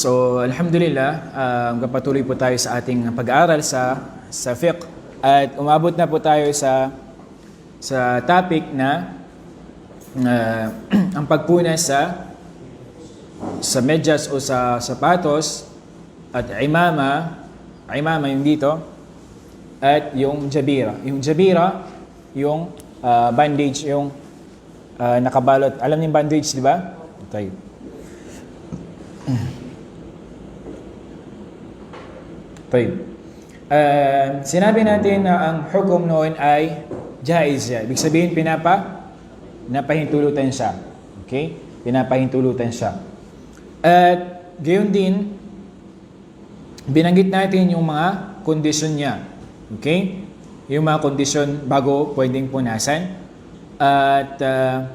So, alhamdulillah, um, kapatuloy po tayo sa ating pag-aaral sa sa fiqh at umabot na po tayo sa sa topic na uh, ang pagpunas sa sa medyas o sa sapatos at imama, imama yung dito at yung jabira. Yung jabira, yung uh, bandage, yung uh, nakabalot. Alam niyo yung bandage, di ba? Tayo. Tayo. Uh, sinabi natin na ang hukom noon ay jaiz siya. Ibig sabihin, pinapa, pinapahintulutan siya. Okay? Pinapahintulutan siya. At gayon din, binanggit natin yung mga kondisyon niya. Okay? Yung mga kondisyon bago pwedeng punasan. At uh,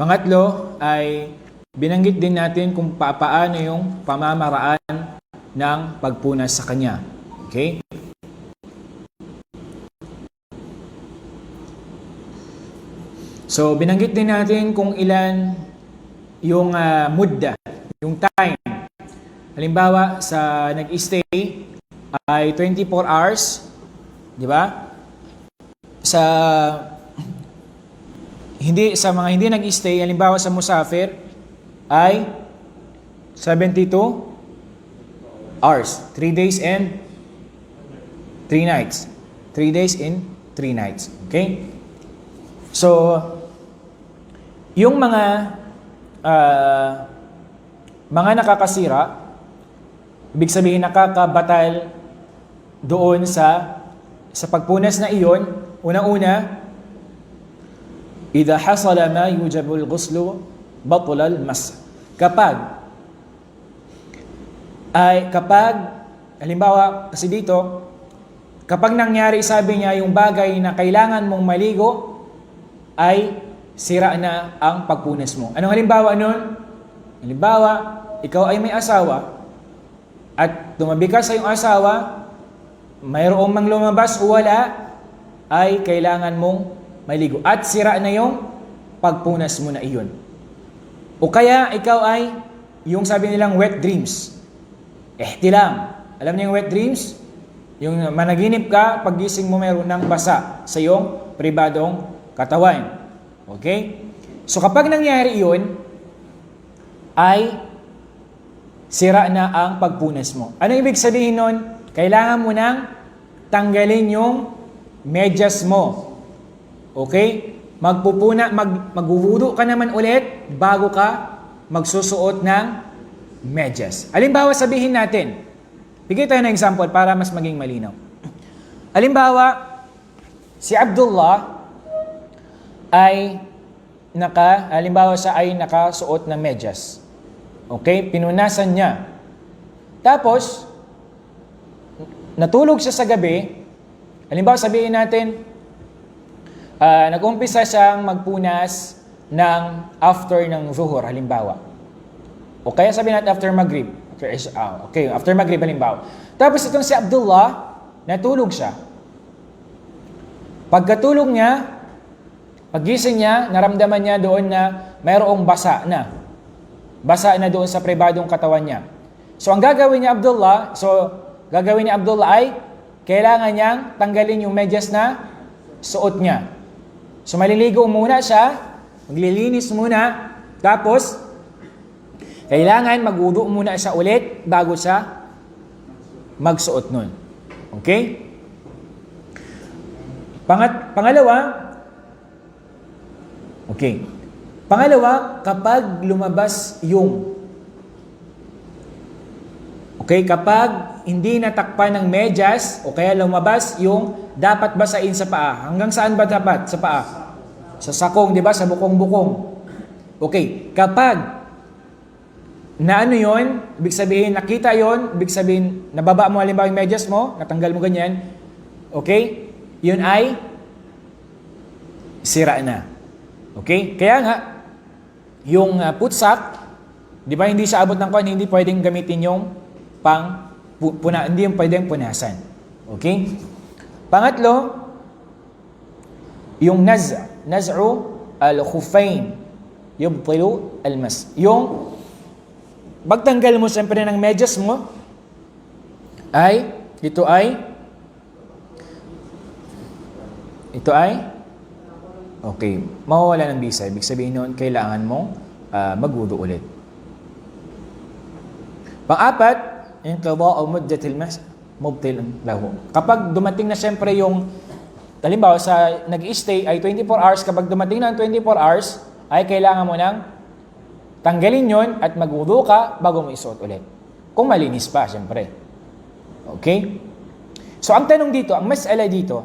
pangatlo ay binanggit din natin kung paano yung pamamaraan ng pagpunas sa kanya. Okay? So, binanggit din natin kung ilan yung uh, mudda, yung time. Halimbawa, sa nag-stay ay 24 hours, di ba? Sa hindi sa mga hindi nag-stay, halimbawa sa musafir ay 72 hours. 3 days and 3 nights. 3 days and 3 nights. Okay? So, yung mga uh, mga nakakasira, ibig sabihin nakakabatal doon sa sa pagpunas na iyon, unang-una, إذا حصل ما يوجب الغسل بطل المس. Kapag ay kapag halimbawa kasi dito kapag nangyari sabi niya yung bagay na kailangan mong maligo ay sira na ang pagpunas mo. Anong halimbawa nun? Halimbawa, ikaw ay may asawa at tumabi ka sa iyong asawa, mayroong mang lumabas o wala, ay kailangan mong maligo. At sira na yung pagpunas mo na iyon. O kaya ikaw ay yung sabi nilang wet dreams. Ihtilam. Alam niyo yung wet dreams? Yung managinip ka, paggising mo mayroon ng basa sa iyong pribadong katawan. Okay? So kapag nangyari iyon, ay sira na ang pagpunas mo. Ano ibig sabihin nun? Kailangan mo nang tanggalin yung medyas mo. Okay? Magpupuna, mag, magwuwudo ka naman ulit bago ka magsusuot ng medyas. Alimbawa, sabihin natin, bigay tayo ng example para mas maging malinaw. Alimbawa, si Abdullah ay naka, halimbawa siya ay nakasuot ng medyas. Okay? Pinunasan niya. Tapos, natulog siya sa gabi. Halimbawa, sabihin natin, uh, nag-umpisa siyang magpunas ng after ng zuhur, halimbawa. O kaya sabihin natin after maghrib. After, uh, okay, after maghrib, halimbawa. Tapos itong si Abdullah, natulog siya. Pagkatulog niya, pagising niya, naramdaman niya doon na mayroong basa na. Basa na doon sa pribadong katawan niya. So ang gagawin niya Abdullah, so gagawin niya Abdullah ay kailangan niyang tanggalin yung medyas na suot niya. So maliligo muna siya, maglilinis muna, tapos kailangan magudo muna siya ulit bago siya magsuot nun. Okay? Pangat, pangalawa, okay. Pangalawa, kapag lumabas yung Okay, kapag hindi natakpan ng medyas o kaya lumabas yung dapat basain sa paa. Hanggang saan ba dapat sa paa? Sa sakong, di ba? Sa bukong-bukong. Okay, kapag na ano yon, ibig sabihin nakita yon, ibig sabihin nababa mo halimbawa yung medyas mo, natanggal mo ganyan, okay? Yun ay sira na. Okay? Kaya nga, yung uh, putsak, di ba hindi siya abot ng kwan, hindi pwedeng gamitin yung pang puna, hindi yung pwedeng punasan. Okay? Pangatlo, yung naz, naz'u al-khufain yubtilu al-mas. Yung pagtanggal mo siyempre ng medyas mo, ay, ito ay, ito ay, okay, mawawala ng bisa. Ibig sabihin nun, kailangan mong uh, magwudu ulit. Pang-apat, o muddatil mubtil lahu. Kapag dumating na siyempre yung halimbawa sa nag-stay ay 24 hours, kapag dumating na ang 24 hours, ay kailangan mo nang tanggalin yon at magwudu ka bago mo isuot ulit. Kung malinis pa, siyempre. Okay? So ang tanong dito, ang masala dito,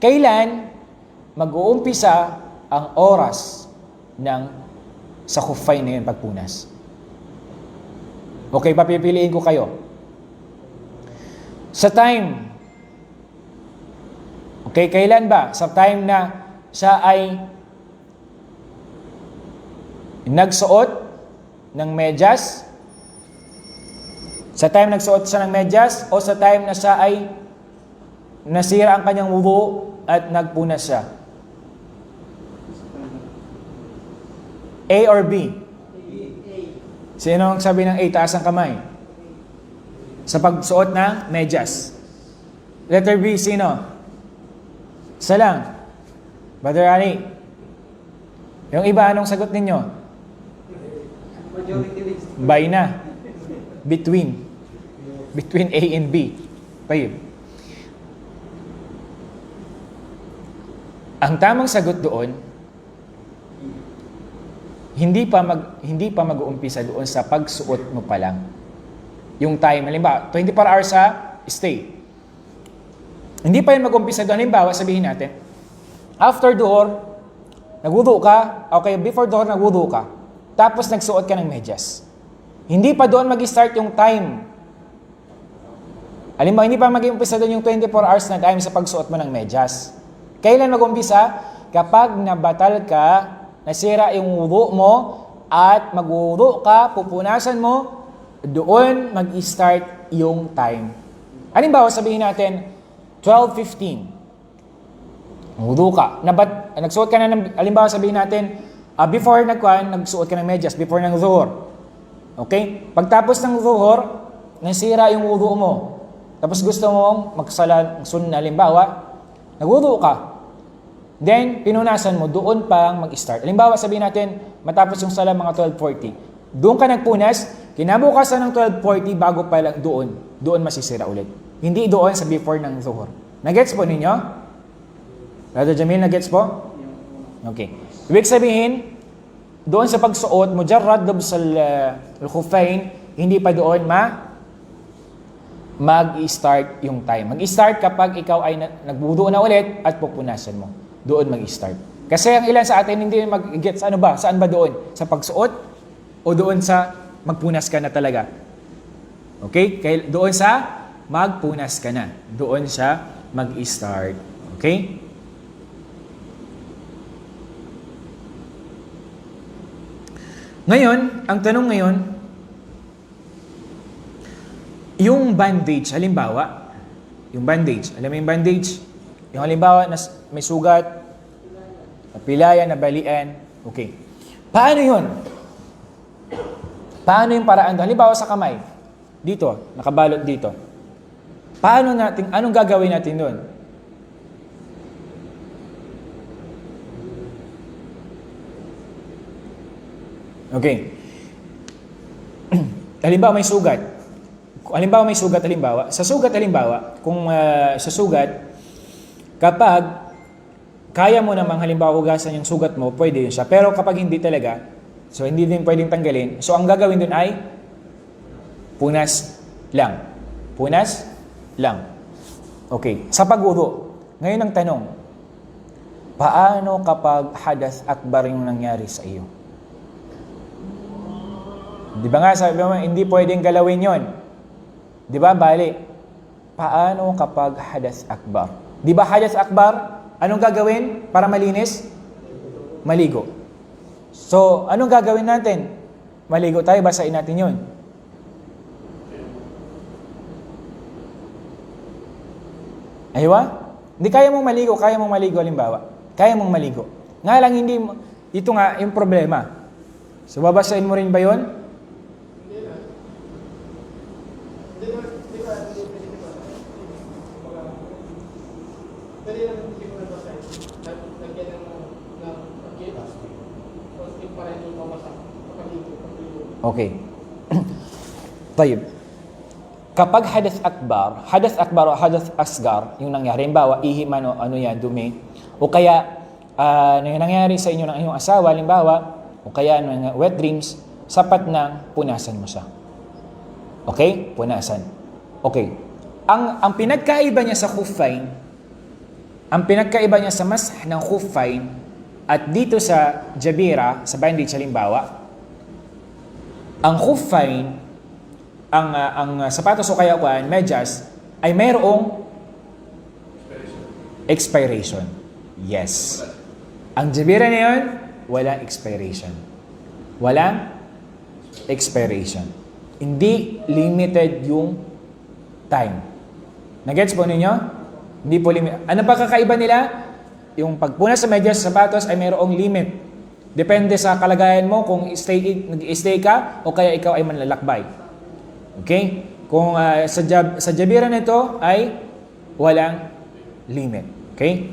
kailan mag-uumpisa ang oras ng sa kufay na yun pagpunas? Okay, papipiliin ko kayo. Sa time, okay, kailan ba? Sa time na siya ay nagsuot ng medyas, sa time nagsuot siya ng medyas, o sa time na siya ay nasira ang kanyang wudu at nagpunas siya? A or B? Sino ang sabi ng A? Taas ang kamay. Sa pagsuot ng medyas. Letter B, sino? Isa lang. Brother Ali. Yung iba, anong sagot ninyo? By na. Between. Between A and B. Tayo. Ang tamang sagot doon, hindi pa mag hindi pa mag-uumpisa doon sa pagsuot mo pa lang. Yung time, halimbawa, 24 hours sa stay. Hindi pa yun mag-umpisa doon. Halimbawa, sabihin natin, after door, nagwudu ka, okay, before door, nagwudu ka. Tapos nagsuot ka ng medyas. Hindi pa doon mag-start yung time. Halimbawa, hindi pa mag-umpisa doon yung 24 hours na time sa pagsuot mo ng medyas. Kailan mag-umpisa? Kapag nabatal ka, nasira yung wudu mo, at magwudu ka, pupunasan mo, doon mag-start yung time. Halimbawa, sabihin natin, 12.15. Wudu ka. Nabat, nagsuot ka na ng, halimbawa sabihin natin, uh, before nagkuhan, nagsuot ka ng medyas, before ng zuhur. Okay? Pagtapos ng zuhur, nasira yung wudu mo. Tapos gusto mong magsala ng sunna, halimbawa, nagwudu ka. Then, pinunasan mo, doon pang mag-start. Halimbawa, sabihin natin, matapos yung sala mga 12.40. Doon ka nagpunas, kinabukasan ng 12.40 bago pa lang doon, doon masisira ulit. Hindi doon sa before ng zuhur. Nagets po ninyo? Brother Jamil, nagets po? Okay. Ibig sabihin, doon sa pagsuot, mujarrad dob sa al-khufain, hindi pa doon ma mag-start yung time. Mag-start kapag ikaw ay nagbudo na ulit at pupunasan mo. Doon mag-start. Kasi ang ilan sa atin hindi mag-gets ano ba? Saan ba doon? Sa pagsuot o doon sa magpunas ka na talaga? Okay? Kaya doon sa magpunas ka na. Doon siya mag-start. Okay? Ngayon, ang tanong ngayon, yung bandage, halimbawa, yung bandage, alam mo yung bandage? Yung halimbawa, nas, may sugat, napilayan, nabalian, okay. Paano yun? Paano yung paraan doon? Halimbawa sa kamay, dito, nakabalot dito. Paano natin, anong gagawin natin doon? Okay. halimbawa may sugat. Halimbawa may sugat, halimbawa. Sa sugat, halimbawa, kung uh, sa sugat, kapag kaya mo namang halimbawa hugasan yung sugat mo, pwede yun siya. Pero kapag hindi talaga, so hindi din pwedeng tanggalin, so ang gagawin dun ay punas lang. Punas lang. Okay. Sa pagwudu, ngayon ang tanong, paano kapag hadas akbar yung nangyari sa iyo? Di ba nga, sabi mo, hindi pwedeng galawin yon. Di ba, bali? Paano kapag hadas akbar? Di ba hadas akbar? Anong gagawin para malinis? Maligo. So, anong gagawin natin? Maligo tayo, basahin natin yon. Aywa? Hindi kaya mong maligo, kaya mong maligo, halimbawa. Kaya mong maligo. Nga lang, hindi ito nga yung problema. So, babasahin mo rin ba yon? Hindi naman, di ba, hindi pwede di ba? Kumbaga, Pwede naman hindi mo nabasa eh. Lag- Lagyan ng ng pagkit. Positive pa rin yung mawasak. Kapaligo, kapaligo. Okay. Tayyib. Kapag hadath akbar, hadath akbar o hadath asgar, yung nangyari, halimbawa, ihi man o ano yan, dumi, o kaya, yung nangyari sa inyo ng inyong asawa, halimbawa, o kaya ng wet dreams, sapat na punasan mo siya. Okay? Punasan. Okay. Ang, ang pinagkaiba niya sa khuffain, ang pinagkaiba niya sa mas ng khuffain, at dito sa jabira, sa bandage halimbawa, ang khuffain, ang ah, ang ah, sapatos o kaya kuan, medyas ay mayroong expiration. Yes. Ang jabira na yun, walang expiration. Walang expiration. Hindi limited yung time. Nagets po ninyo? Hindi po limit. Ano pa kakaiba nila? Yung pagpuna sa medyas sa sapatos ay mayroong limit. Depende sa kalagayan mo kung stay, nag-stay ka o kaya ikaw ay manlalakbay. Okay? Kung ah, sa, jab, sa jabira nito ay walang limit. Okay?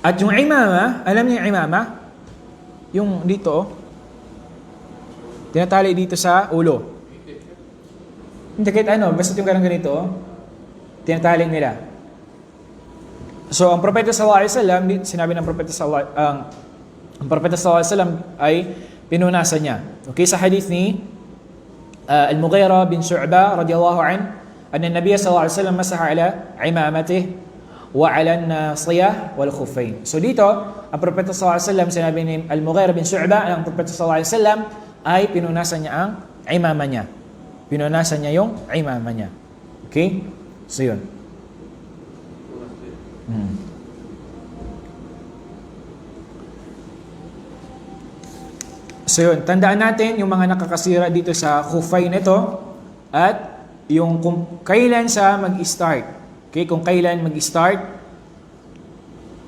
At yung imama, alam niyo yung imama? yung dito, tinatali dito sa ulo. Hindi kahit ano, basta yung ganun ganito, tinatali nila. So, ang propeta sallallahu alaihi wasallam, sinabi ng propeta sallallahu ang ang propeta sallallahu alaihi wasallam ay pinunasan niya. Okay, sa hadith ni uh, Al-Mughira bin Shu'ba radhiyallahu an, anna an-nabiy sallallahu alaihi wasallam masaha ala imamatihi wa alan nasiyah wal khufain. So dito, ang Propeta sallallahu alaihi wasallam sinabi ni Al-Mughira bin Shu'ba, ang Propeta sallallahu alaihi wasallam ay pinunasan niya ang imama niya. Pinunasan niya yung imama niya. Okay? So yun. Hmm. So yun, tandaan natin yung mga nakakasira dito sa Khufain ito at yung kung kailan sa mag-start Okay, kung kailan mag-start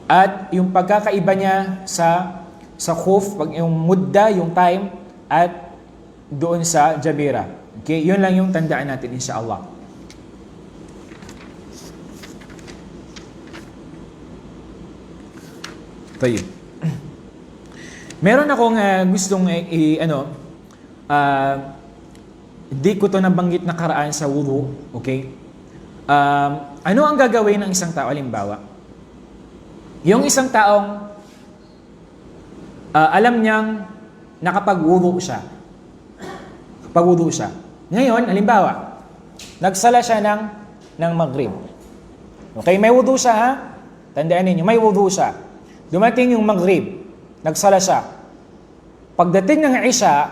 at yung pagkakaiba niya sa sa khuf, pag yung mudda, yung time at doon sa jabira. Okay, yun lang yung tandaan natin inshallah. Tayo. Meron akong ah, gustong eh, i- ano, ah, di ko to nabanggit na karaan sa wudu, okay? Um, ano ang gagawin ng isang tao, halimbawa? Yung isang taong ah, alam niyang nakapag-wudu siya. Kapag-wudu siya. Ngayon, halimbawa, nagsala siya ng, ng maghrib. Okay, may wudu siya ha? Tandaan ninyo, may wudu siya. Dumating yung maghrib, nagsala siya. Pagdating ng isya,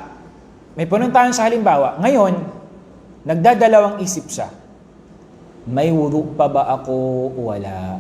may pununtahan sa halimbawa, ngayon, nagdadalawang isip siya. May wudu pa ba ako wala?